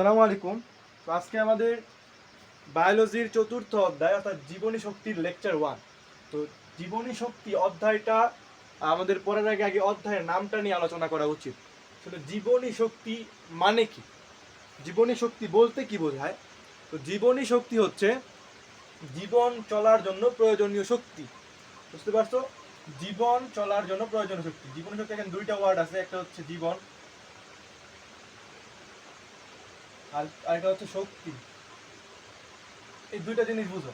আসসালামু আলাইকুম। তো আজকে আমাদের বায়োলজির চতুর্থ অধ্যায়, অর্থাৎ জীবনী শক্তির লেকচার ওয়ান তো জীবনী শক্তি অধ্যায়টা আমাদের পড়ার আগে আগে অধ্যায়ের নামটা নিয়ে আলোচনা করা উচিত। আসলে জীবনী শক্তি মানে কি? জীবনী শক্তি বলতে কি বোঝায়? তো জীবনী শক্তি হচ্ছে জীবন চলার জন্য প্রয়োজনীয় শক্তি। বুঝতে পারছ? জীবন চলার জন্য প্রয়োজনীয় শক্তি। জীবনী শক্তি এখানে দুইটা ওয়ার্ড আছে, একটা হচ্ছে জীবন আর আরেকটা হচ্ছে শক্তি। এই দুইটা জিনিস বুঝো।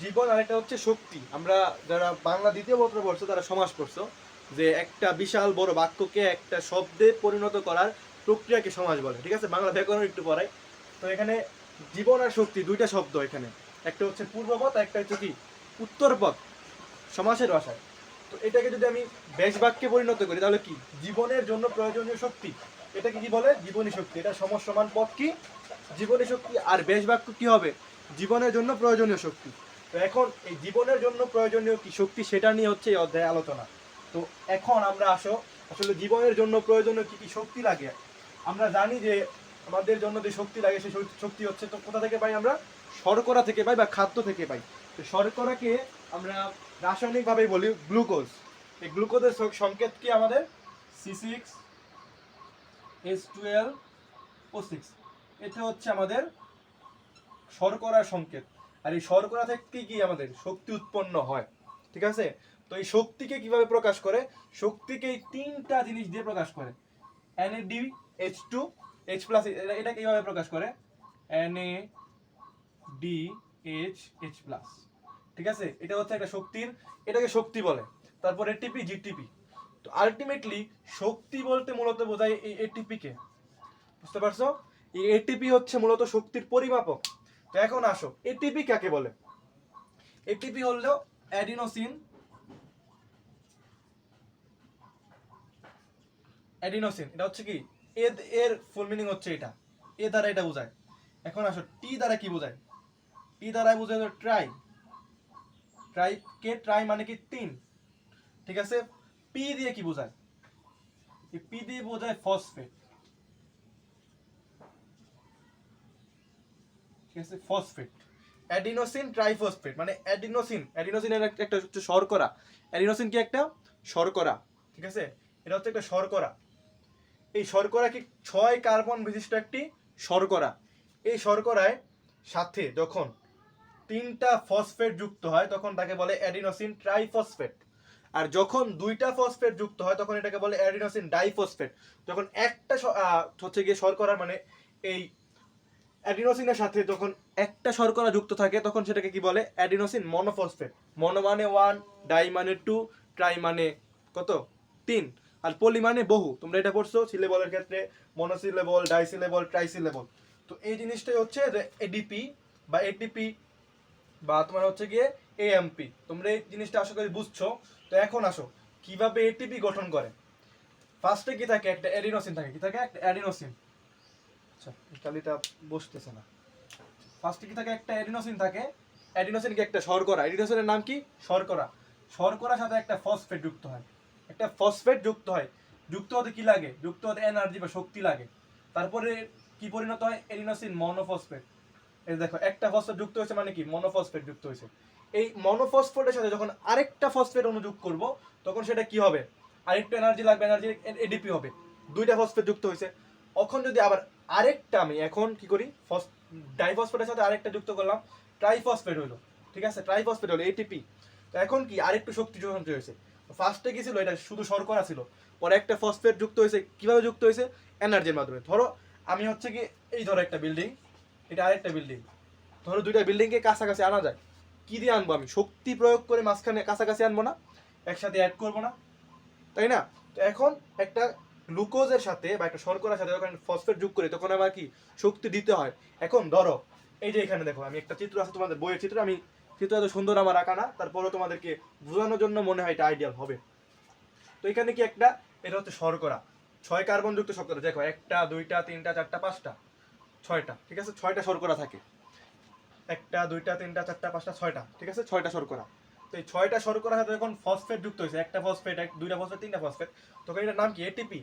জীবন আর একটা হচ্ছে শক্তি। আমরা যারা বাংলা দ্বিতীয় পত্র পড়ছো, তারা সমাজ পড়ছো, যে একটা বিশাল বড় বাক্যকে একটা শব্দে পরিণত করার প্রক্রিয়াকে সমাজ বলে। ঠিক আছে? বাংলা ব্যাকরণ একটু পড়াই। তো এখানে জীবন আর শক্তি, দুইটা শব্দ এখানে। একটা হচ্ছে পূর্বপথ, একটা হচ্ছে কি? উত্তরপথ, সমাসের ভাষায়। তো এটাকে যদি আমি বেশ বাক্যে পরিণত করি, তাহলে কি? জীবনের জন্য প্রয়োজনীয় শক্তি। এটাকে কি বলে? জীবনী শক্তি। এটা সমসমান পথ কি? জীবনী শক্তি আর বেশ বাক্য কি হবে? জীবনের জন্য প্রয়োজনীয় শক্তি। তো এখন এই জীবনের জন্য প্রয়োজনীয় কি শক্তি সেটা নিয়ে হচ্ছে এই অধ্যায়ে আলোচনা। তো এখন আমরা আসো, আসলে জীবনের জন্য প্রয়োজনীয় কি কি শক্তি লাগে? আমরা জানি যে আমাদের জন্য যে শক্তি লাগে, সেই শক্তি- হচ্ছে তো কোথা থেকে পাই আমরা? শর্করা থেকে পাই বা খাদ্য থেকে পাই। তো শর্করাকে আমরা রাসায়নিকভাবে বলি গ্লুকোজ। এই গ্লুকোজের সংকেত কি আমাদের? C six S twelve O six এটা হচ্ছে আমাদের শর্করার সংকেত। আর এই শর্করা থেকে কি আমাদের? শক্তি উৎপন্ন হয়। ঠিক আছে? তো এই শক্তিকে কীভাবে প্রকাশ করে? শক্তিকে এই তিনটা জিনিস দিয়ে প্রকাশ করে। N D H two H plus এটা কীভাবে প্রকাশ করে? N A D H H plus ঠিক আছে? এটা হচ্ছে একটা শক্তির, এটাকে শক্তি বলে। তারপর এটিপি জিটিপি তো আলটিমেটলি শক্তি বলতে মূলত বোঝায় এই এটিপি কে। বুঝতে পারছ? এই এটিপি হচ্ছে মূলত শক্তির পরিমাপক। তো এখন আসো এটিপি কাকে বলে? এটিপি হলো অ্যাডিনোসিন অ্যাডিনোসিন এটা হচ্ছে কি? এর এর ফুল মিনিং হচ্ছে এটা। এ দ্বারা এটা বোঝায়। এখন আসো টি দ্বারা কি বোঝায়? টি দ্বারা বোঝায় ট্রাই ট্রাই কে? ট্রাই মানে কি? তিন। ঠিক আছে? পি দিয়ে কি বোঝায়? পি দিয়ে বোঝায় ফসফেট ঠিক আছে? ফসফেট অ্যাডিনোসিন ট্রাইফসফেট মানে অ্যাডিনোসিন অ্যাডিনোসিনের একটা হচ্ছে শর্করা। অ্যাডিনোসিন কি একটা? শর্করা। ঠিক আছে? এটা হচ্ছে একটা শর্করা। এই শর্করা কি ছয় কার্বন বিশিষ্ট একটি শর্করা? এই শর্করায় সাথে যখন তিনটা ফসফেট যুক্ত হয়, তখন তাকে বলে অ্যাডিনোসিন ট্রাইফসফেট আর যখন দুইটা ফসফেট যুক্ত হয়, তখন এটাকে বলে অ্যাডিনোসিন ডাইফসফেট যখন একটা হচ্ছে গিয়ে শর্করা মানে এই অ্যাডিনোসিনের সাথে যখন একটা শর্করা যুক্ত থাকে, তখন সেটাকে কি বলে? অ্যাডিনোসিন মনোফসফেট মনো মানে ওয়ান ডাই মানে টু ট্রাই মানে কত? তিন। আর পলি মানে বহু। তোমরা এটা পড়ছো সিলেবলের ক্ষেত্রে মনোসিলেবল ডাইসিলেবল ট্রাইসিলেবল তো এই জিনিসটাই হচ্ছে যে এডিপি বা এডিপি বা তোমার হচ্ছে গিয়ে এএমপি তোমরা এই জিনিসটা আশা করি বুঝছ। তো এখন আসো, কীভাবে এটিপি গঠন করে? ফার্স্টে কি থাকে? একটা অ্যাডিনোসিন থাকে। কি থাকে? একটা অ্যাডিনোসিন আচ্ছা কালিটা বসতেছে না। ফার্স্টে কি থাকে? একটা অ্যাডিনোসিন থাকে। অ্যাডিনোসিন কি একটা শর্করা। অ্যাডিনোসিনের নাম কি? শর্করা। শর্করার সাথে একটা ফসফেট যুক্ত হয়। একটা ফসফেট যুক্ত হয়। যুক্ত হতে কি লাগে? যুক্ত হতে এনার্জি বা শক্তি লাগে। তারপরে কি পরিণত হয়? এডিনোসিন মনোফসফেট এই দেখো, একটা ফসফেট যুক্ত হয়েছে মানে কি? মনোফসফেট যুক্ত হয়েছে। এই মনোফসফেটের সাথে যখন আরেকটা ফসফেট অনুযোগ করব, তখন সেটা কি হবে? আরেকটু এনার্জি লাগবে এনার্জি এডিপি হবে। দুইটা ফসফেট যুক্ত হয়েছে। এখন যদি আবার আরেকটা আমি এখন কি করি? ফস ডাইফসফেটের সাথে আরেকটা যুক্ত করলাম ট্রাইফসফেট হলো ঠিক আছে? ট্রাইফসফেট হলো এটিপি তো এখন কি? আরেকটু শক্তি সঞ্চয় হয়েছে। ফার্স্টে কি ছিল? এটা শুধু শর্করা ছিল। পরে একটা ফসফেট যুক্ত হয়েছে। কীভাবে যুক্ত হয়েছে? এনার্জির মাধ্যমে। ধরো, আমি হচ্ছে কি, এই ধরো একটা বিল্ডিং এটা আরেকটা বিল্ডিং ধরো দুইটা বিল্ডিংকে কাছাকাছি আনা যায়। কি দিয়ে আনব আমি? শক্তি প্রয়োগ করে মাঝখানে কাছাকাছি আনব না? একসাথে অ্যাড করব না? তাই না? তো এখন একটা গ্লুকোজের সাথে বা একটা শর্করার সাথে যখন ফসফেট যোগ করি, তখন আমার কি? শক্তি দিতে হয়। এখন ধরো, এই যে এখানে দেখো, আমি একটা চিত্র আছে তোমাদের বইয়ের চিত্র, আমি চিত্র এত সুন্দর আমার আঁকা না, তারপরও তোমাদেরকে বোঝানোর জন্য মনে হয় এটা আইডিয়াল হবে। তো এখানে কি একটা? এটা হচ্ছে শর্করা। ছয় কার্বন যুক্ত শর্করা। দেখো, একটা, দুইটা, তিনটা, চারটা, পাঁচটা, ছয়টা, ঠিক আছে? ছয়টা শর্করা থাকে। একটা, দুইটা, তিনটা, চারটা, পাঁচটা, ছয়টা, ঠিক আছে? ছয়টা শর্করা তো এই ছয়টা শর্করার সাথে যখন ফসফেট যুক্ত হয়েছে। একটা ফসফেট এক, দুইটা ফসফেট তিনটা ফসফেট তখন এটার নাম কি? এটিপি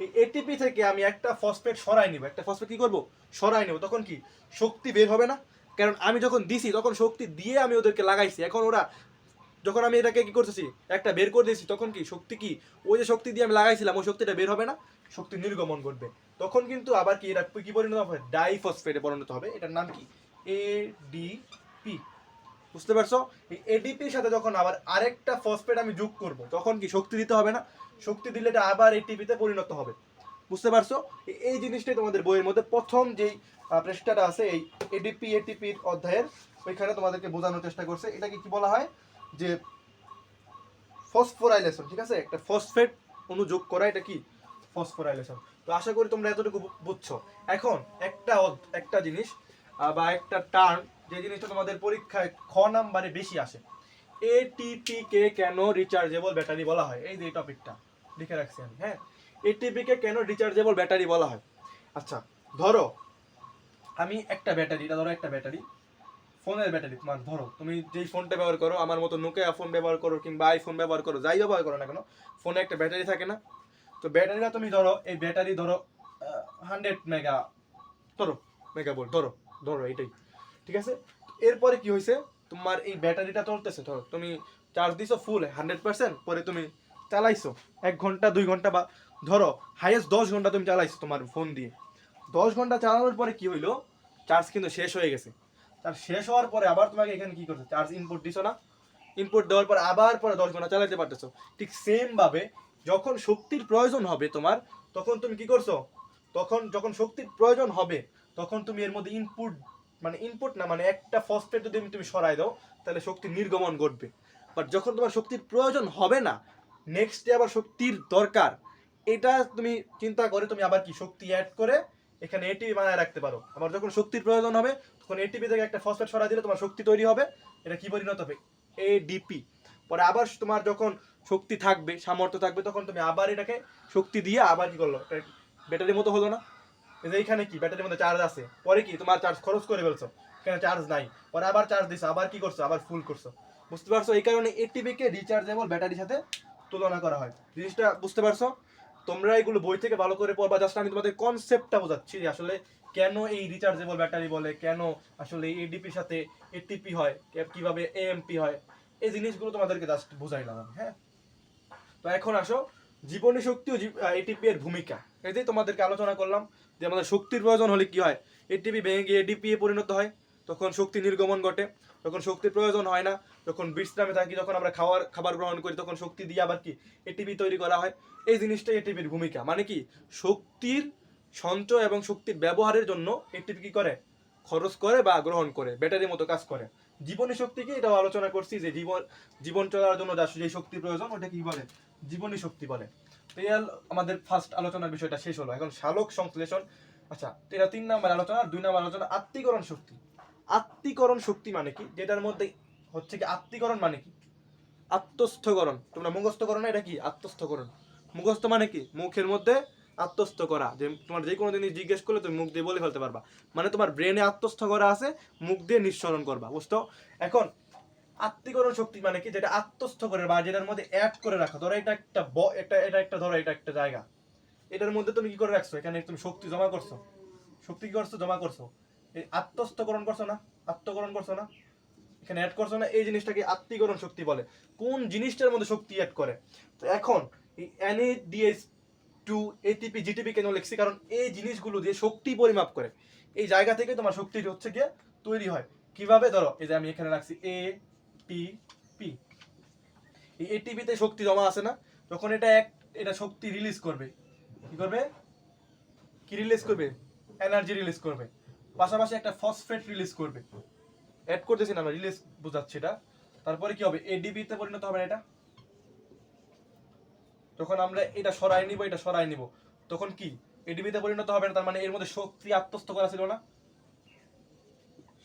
এই এটিপি থেকে আমি একটা ফসফেট সরাই নিব। একটা ফসফেট কি করব? সরাই নেব। তখন কি? শক্তি বের হবে না? কারণ আমি যখন দিছি, তখন শক্তি দিয়ে আমি ওদেরকে লাগাইছি। এখন ওরা যখন আমি এটাকে কি করতেছি? একটা বের করে দিয়েছি, তখন কি? শক্তি কি? ওই যে শক্তি দিয়ে আমি লাগাইছিলাম, ওই শক্তিটা বের হবে না? শক্তি নির্গমন করবে তখন কিন্তু আবার কি? এটা কি পরিণত হবে? ডাইফসফেটে পরিণত হবে। এটার নাম কি? এডিপি বুঝতে পারছ? এই এডিপির সাথে যখন আবার আরেকটা ফসফেট আমি যোগ করব, তখন কি শক্তি দিতে হবে না? শক্তি দিলে এটা আবার এটিপিতে পরিণত হবে। বুঝতে পারছ? এই জিনিসটাই তোমাদের বইয়ের মধ্যে প্রথম যেই পৃষ্ঠাটা আছে, এই এডিপি এটিপির অধ্যায়ের, ওইখানে তোমাদেরকে বোঝানোর চেষ্টা করছে। এটাকে কি বলা হয়? যে ফসফোরাইলেশন ঠিক আছে? একটা ফসফেট অনুযোগ করা, এটা কি? ফসফোরাইলেশন তো আশা করি তোমরা এতটুকু বুঝছ। এখন একটা একটা জিনিস বা একটা টার্ম যে জিনিসটা তোমাদের পরীক্ষায় খ নাম্বারে বেশি আসে। এটিপি কে কেন রিচার্জেবল ব্যাটারি বলা হয়? এই যে টপিকটা লিখে রাখছি আমি হ্যাঁ? এটিপি কে কেন রিচার্জেবল ব্যাটারি বলা হয়? আচ্ছা ধরো, আমি একটা ব্যাটারি এটা ধরো একটা ব্যাটারি ফোনের ব্যাটারি তোমার ধরো, তুমি যেই ফোনটা ব্যবহার করো, আমার মতো নোকিয়া ফোন ব্যবহার করো কিংবা আইফোন ব্যবহার করো, যাই ব্যবহার করো না কেন, ফোনে একটা ব্যাটারি থাকে না। তো ব্যাটারিটা তুমি ধরো, এই ব্যাটারি ধরো হান্ড্রেড মেগা ধরো মেগা বল ধরো। ধরো এটাই। ঠিক আছে? এরপরে কি হয়েছে তোমার এই ব্যাটারিটা চলতেছে, ধরো তুমি চার্জ দিছো ফুল হান্ড্রেড পার্সেন্ট পরে তুমি চালাইছো। এক ঘণ্টা, দুই ঘণ্টা বা, ধরো হাইয়েস্ট দশ ঘণ্টা তুমি চালাইছো তোমার ফোন দিয়ে। দশ ঘণ্টা চালানোর পরে কি হইল? চার্জ কিন্তু শেষ হয়ে গেছে। চার্জ শেষ হওয়ার পরে আবার তোমাকে এখানে কি করছ? চার্জ ইনপুট দিছো না? ইনপুট দেওয়ার পর আবার পরে দশ ঘণ্টা চালাতে পারতেছো। ঠিক সেমভাবে যখন শক্তির প্রয়োজন হবে তোমার, তখন তুমি কি করছ? তখন যখন শক্তির প্রয়োজন হবে তখন তুমি এর মধ্যে ইনপুট মানে ইনপুট না মানে একটা ফসফেট যদি তুমি সরাই দাও, তাহলে শক্তি নির্গমন ঘটবে। বাট যখন তোমার শক্তির প্রয়োজন হবে না নেক্সট ডে আবার শক্তির দরকার। এটা তুমি চিন্তা করে তুমি আবার কি শক্তি অ্যাড করে এখানে এটিপি বানায় রাখতে পারো। আবার যখন শক্তির প্রয়োজন হবে, তখন এটিপি থেকে একটা ফসফেট সরাই দিলে তোমার শক্তি তৈরি হবে, এটা কি পরিণত হবে? এডিপি পরে আবার তোমার যখন শক্তি থাকবে, সামর্থ্য থাকবে, তখন তুমি আবার এটাকে শক্তি দিয়ে আবার কি করল? ব্যাটারির মতো হলো না। এই যে এইখানে কি? ব্যাটারির মধ্যে চার্জ আছে। পরে কি? তোমার চার্জ খরচ করে ফেলছো। এখানে চার্জ নাই। পরে আবার চার্জ দিছো, আবার কি করছ? আবার ফুল করছ। বুঝতে পারছ? এই কারণে এটিপি কে রিচার্জেবল ব্যাটারির সাথে তুলনা করা হয়। জিনিসটা বুঝতে পারছ? তোমরা এগুলো বই থেকে ভালো করে পড়বা। জাস্ট আমি তোমাদের কনসেপ্টটা বোঝাচ্ছি যে আসলে কেন এই রিচার্জেবল ব্যাটারি বলে, কেন আসলে এডিপির সাথে এটিপি হয় কীভাবে এএমপি হয়। এই জিনিসগুলো তোমাদেরকে জাস্ট বুঝাইলাম আমি হ্যাঁ? তো এখন আসো। জীবনী শক্তি ও এটিপি এর ভূমিকা। এই যে তোমাদেরকে আলোচনা করলাম। যে আমাদের শক্তির প্রয়োজন হলে কি হয়? এটিপি ভেঙে গিয়ে এডিপি এ পরিণত হয়, তখন শক্তি নির্গমন ঘটে। তখন শক্তির প্রয়োজন হয় না, যখন বিশ্রামে থাকি, যখন আমরা খাওয়ার, খাবার গ্রহণ করি, তখন শক্তি দিয়ে আবার কি? এটিপি তৈরি করা হয়। এই জিনিসটাই এটিপির ভূমিকা। মানে কি? শক্তির সঞ্চয় এবং শক্তির ব্যবহারের জন্য এটিপি কি করে? খরচ করে বা গ্রহণ করে, ব্যাটারির মতো কাজ করে। জীবনী শক্তিকে এটাও আলোচনা করছি যে জীবন জীবন চলার জন্য যা, যে শক্তি প্রয়োজন ওটা কি বলে? জীবনী শক্তি বলে। তো আমাদের ফার্স্ট আলোচনার বিষয়টা শেষ হলো। এখন শালক সংশ্লেষণ। আচ্ছা এটা তিন নাম্বার আলোচনা দুই নাম্বার আলোচনা আত্মীকরণ শক্তি। আত্মীকরণ শক্তি মানে কি? যেটার মধ্যে হচ্ছে কি আত্মীকরণ মানে কি? আত্মস্থকরণ তোমরা মুখস্থ করো না, এটা কি? আত্মস্থকরণ মুখস্থ মানে কি? মুখের মধ্যে আত্মস্থ করা। যে তোমার যে কোনো জিনিস জিজ্ঞেস করলে তুমি মুখ দিয়ে বলে ফেলতে পারবা। মানে তোমার ব্রেনে আত্মস্থ করা আছে, মুখ দিয়ে নিঃসরণ করবা, বুঝতো? এখন আত্মীকরণ শক্তি মানে কি? যেটা আত্মস্থ করে বা যেটার মধ্যে অ্যাড করে রাখা। ধরো এটা একটা ব- এটা এটা একটা ধরো এটা একটা জায়গা। এটার মধ্যে তুমি কি করে রাখছো? এখানে তুমি শক্তি জমা করছ। শক্তি কি করছ? জমা করছ। এই আত্মস্থকরণ করছ না? আত্মকরণ করছ না? এখানে অ্যাড করছ না? এই জিনিসটাকে আত্মীকরণ শক্তি বলে। কোন জিনিসটার মধ্যে শক্তি অ্যাড করে? তো এখন এই এনএডিএস টু এটিপি জিটিপি কেন লিখছি? কারণ এই জিনিসগুলো দিয়ে শক্তি পরিমাপ করে। এই জায়গা থেকে তোমার শক্তি হচ্ছে গিয়ে তৈরি হয়। কীভাবে? ধরো, এই যে আমি এখানে রাখছি এ টি পি এই এটিপিতে শক্তি জমা আছে না যখন এটা এক, এটা শক্তি রিলিজ করবে। কি করবে? কি রিলিজ করবে? এনার্জি রিলিজ করবে। পাশাপাশি একটা ফসফেট রিলিজ করবে। অ্যাড করতেছি না আমরা রিলিজ বোঝাচ্ছি এটা। তারপরে কি হবে? এডিপি তে পরিণত হবে এটা? যখন আমরা এটা সরাই নিব, এটা সরাই নিব। তখন কি? এডিপি তে পরিণত হবে না, তার মানে এর মধ্যে শক্তি আত্মস্থ করা ছিল না?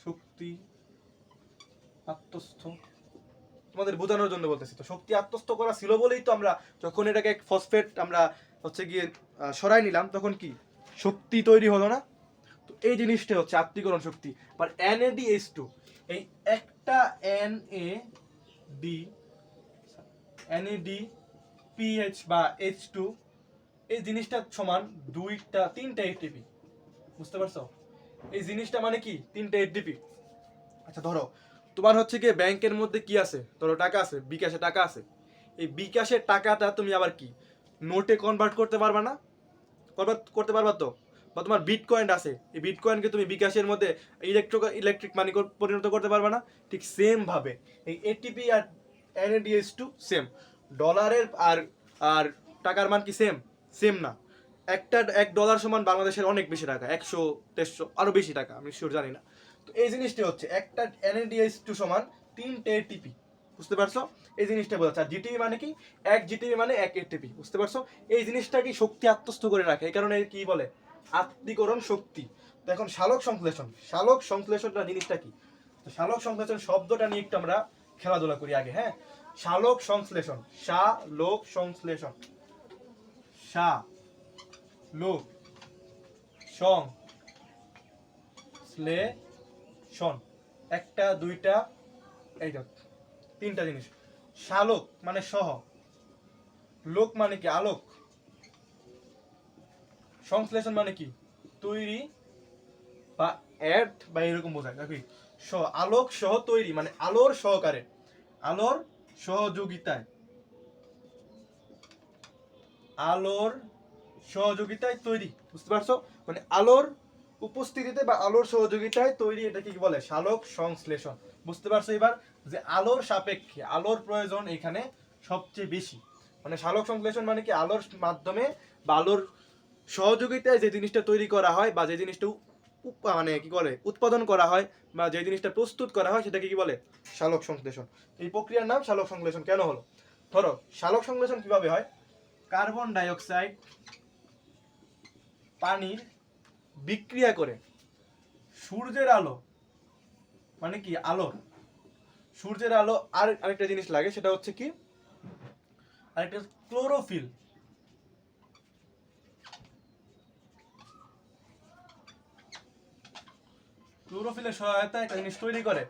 শক্তি আত্মস্থ তোমাদের বোঝানোর জন্য বলতেছি। তো শক্তি আত্মস্থ করা ছিল বলেই তো আমরা যখন এটাকে ফসফেট আমরা হচ্ছে গিয়ে সরাই নিলাম, তখন কি? শক্তি তৈরি হলো না? তো এই জিনিসটা হচ্ছে আত্মীকরণ শক্তি। আর এনএডিএস টু এই একটা N A D NAD PH বা এইচ টু এই জিনিসটা সমান দুইটা, তিনটা এটিপি বুঝতে পারছ? এই জিনিসটা মানে কি? তিনটা এটিপি আচ্ছা ধরো তোমার হচ্ছে কি ব্যাংকের মধ্যে কি আছে? ধরো টাকা আছে, বিকাশে টাকা আছে। এই বিকাশের টাকাটা তুমি আবার কি? নোটে কনভার্ট করতে পারবা না? কনভার্ট করতে পারবা তো? বা তোমার বিটকয়েন আছে, এই বিটকয়েনকে তুমি বিকাশের মধ্যে ইলেকট্রিক ইলেকট্রিক মানি পরিণত করতে পারবা না? ঠিক সেম ভাবে। এই এটিপি আর এনএডিএস টু সেম ডলারের আর আর টাকার মান কি সেম সেম না। একটা, এক ডলার সমান বাংলাদেশের অনেক বেশি টাকা, একশো, দেড়শো আরও বেশি টাকা, আমি শিওর জানি না। তো এই জিনিসটি হচ্ছে একটা এনএডিএস টু সমান তিনটে এটিপি বুঝতে পারছ? এই জিনিসটা বোঝাচ্ছে। আর জিটিপি মানে কি? এক জিটিপি মানে এক এটিপি বুঝতে পারছ? এই জিনিসটা কি শক্তি আত্মস্থ করে রাখে? এই কারণে কি বলে? আত্মীকরণ শক্তি। তো এখন শালক সংশ্লেষণ। শালক সংশ্লেষণটা জিনিসটা কি? তো শালক সংশ্লেষণ শব্দটা নিয়ে একটু আমরা খেলাধুলা করি আগে হ্যাঁ? শালক সংশ্লেষণ। শালোক সংশ্লেষণ। শা লোক সং শ্লেষণ একটা, দুইটা এইটা তিনটা জিনিস। শালক মানে সহ, লোক মানে কি? আলোক। সংশ্লেষণ মানে কি? তৈরি বা অ্যাড বা এরকম বোঝায়, নাকি? স আলোক সহ তৈরি মানে আলোর সহকারে, আলোর সহযোগিতায়। আলোর সহযোগিতায় তৈরি, বুঝতে পারছ? মানে আলোর উপস্থিতিতে বা আলোর সহযোগিতায় তৈরি এটা কি বলে? শালক সংশ্লেষণ। বুঝতে পারছ এবার যে আলোর সাপেক্ষে, আলোর প্রয়োজন এখানে সবচেয়ে বেশি। মানে শালক সংশ্লেষণ মানে কি? আলোর মাধ্যমে বা আলোর সহযোগিতায় যে জিনিসটা তৈরি করা হয় বা যে জিনিসটা মানে কি বলে? উৎপাদন করা হয় বা যে জিনিসটা প্রস্তুত করা হয় সেটাকে কি বলে? শালক সংশ্লেষণ। এই প্রক্রিয়ার নাম শালক সংশ্লেষণ। কেন হলো? ধরো শালক সংশ্লেষণ কীভাবে হয়? কার্বন ডাইঅক্সাইড পানির বিক্রিয়া করে। সূর্যের আলো মানে কি? আলো। সূর্যের আলো আর আরেকটা জিনিস লাগে, সেটা হচ্ছে কি? আরেকটা ক্লোরোফিল ক্লোরোফিলের সহায়তায় একটা জিনিস তৈরি করে।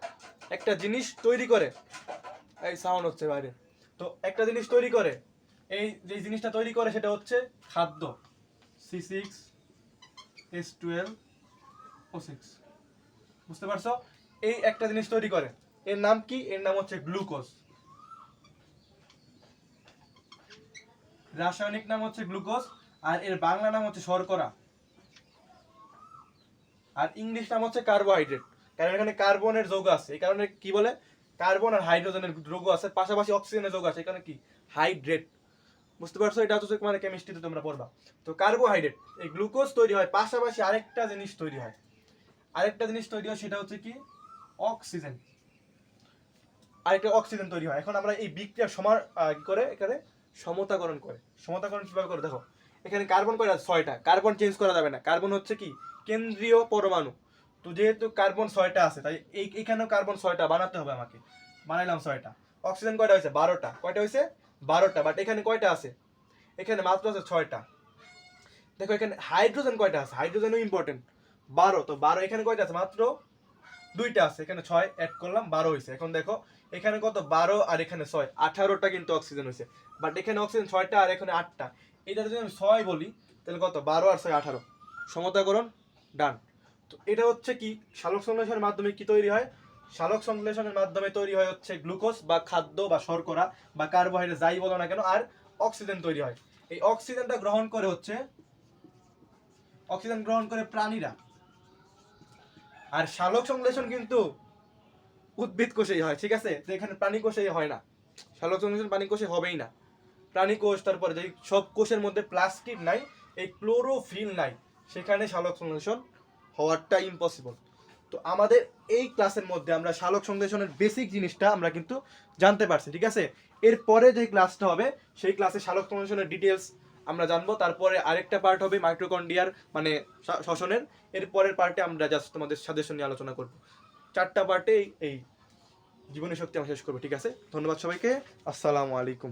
একটা জিনিস তৈরি করে। এই সাউন্ড হচ্ছে বাইরে। তো একটা জিনিস তৈরি করে। এই যে জিনিসটা তৈরি করে, সেটা হচ্ছে খাদ্য। C six S twelve O six বুঝতে পারছ? এই একটা জিনিস তৈরি করে। এর নাম কি? এর নাম হচ্ছে গ্লুকোজ। রাসায়নিক নাম হচ্ছে গ্লুকোজ, আর এর বাংলা নাম হচ্ছে শর্করা। আর ইংলিশ নাম হচ্ছে কার্বোহাইড্রেট। কারণ এখানে কার্বনের যৌগ আছে। এই কারণে কি বলে? কার্বন আর হাইড্রোজেনের যৌগ আছে। পাশাপাশি অক্সিজেনের যৌগ আছে। এখানে কি? হাইড্রেট। বুঝতে পারছ? এটা হচ্ছে মানে কেমিস্ট্রিতে তোমরা পড়বা। তো কার্বোহাইড্রেট এই গ্লুকোজ তৈরি হয়, পাশাপাশি আরেকটা জিনিস তৈরি হয়। আরেকটা জিনিস তৈরি হয়, সেটা হচ্ছে কি? অক্সিজেন আরেকটা অক্সিজেন তৈরি হয়। এখন আমরা এই বিক্রিয়া সমার কি করে? এখানে সমতাকরণ করে। সমতাকরণ কীভাবে করে? দেখো, এখানে কার্বন কয়টা? ছয়টা। কার্বন চেঞ্জ করা যাবে না। কার্বন হচ্ছে কি? কেন্দ্রীয় পরমাণু। তো যেহেতু কার্বন ছয়টা আছে, তাই এই, এখানেও কার্বন ছয়টা বানাতে হবে আমাকে। বানাইলাম ছয়টা। অক্সিজেন কয়টা হয়েছে? বারোটা। কয়টা হয়েছে? বারোটা বাট এখানে কয়টা আছে? এখানে মাত্র আছে ছয়টা। দেখো এখানে হাইড্রোজেন কয়টা আছে? হাইড্রোজেনও ইম্পর্টেন্ট বারো, তো বারো এখানে কয়টা আছে? মাত্র দুইটা আছে। এখানে ছয় অ্যাড করলাম, বারো হয়েছে এখন দেখো, এখানে কত? বারো আর এখানে ছয়। আঠারোটা কিন্তু অক্সিজেন হয়েছে বাট এখানে অক্সিজেন ছয়টা আর এখানে আটটা। এটা যদি আমি ছয় বলি, তাহলে কত? বারো আর ছয়, আঠারো। সমতাকরণ ডান তো এটা হচ্ছে কি? সালোক সংশ্লেষণের মাধ্যমে কি তৈরি হয়? সালোক সংশ্লেষণের মাধ্যমে তৈরি হয় হচ্ছে গ্লুকোজ বা খাদ্য বা শর্করা বা কার্বোহাইড্রেট, যাই বলো না কেন, আর অক্সিজেন তৈরি হয়। এই অক্সিজেনটা গ্রহণ করে হচ্ছে, অক্সিজেন গ্রহণ করে প্রাণীরা। আর সালোক সংশ্লেষণ কিন্তু উদ্ভিদ কোষেই হয়, ঠিক আছে? তো এখানে প্রাণী কোষেই হয় না। সালোক সংশ্লেষণ প্রাণী কোষে হবেই না। প্রাণী কোষ, তারপরে যে সব কোষের মধ্যে প্লাস্টিক নাই, এই ক্লোরোফিল নাই, সেখানে সালোক সংশ্লেষণ হওয়াটা ইম্পসিবল তো আমাদের এই ক্লাসের মধ্যে আমরা সালোক সংশ্লেষণের বেসিক জিনিসটা আমরা কিন্তু জানতে পারছি, ঠিক আছে? এরপরে যে ক্লাসটা হবে, সেই ক্লাসে সালোক সংশ্লেষণের ডিটেলস আমরা জানব। তারপরে আরেকটা পার্ট হবে মাইক্রোকন্ডিয়ার মানে শ্বসনের। এর পরের পার্টে আমরা জাস্ট তোমাদের সাজেশন নিয়ে আলোচনা করব। চারটা পার্টে এই জীবনী শক্তি আমরা শেষ করব, ঠিক আছে? ধন্যবাদ সবাইকে। আসসালামু আলাইকুম।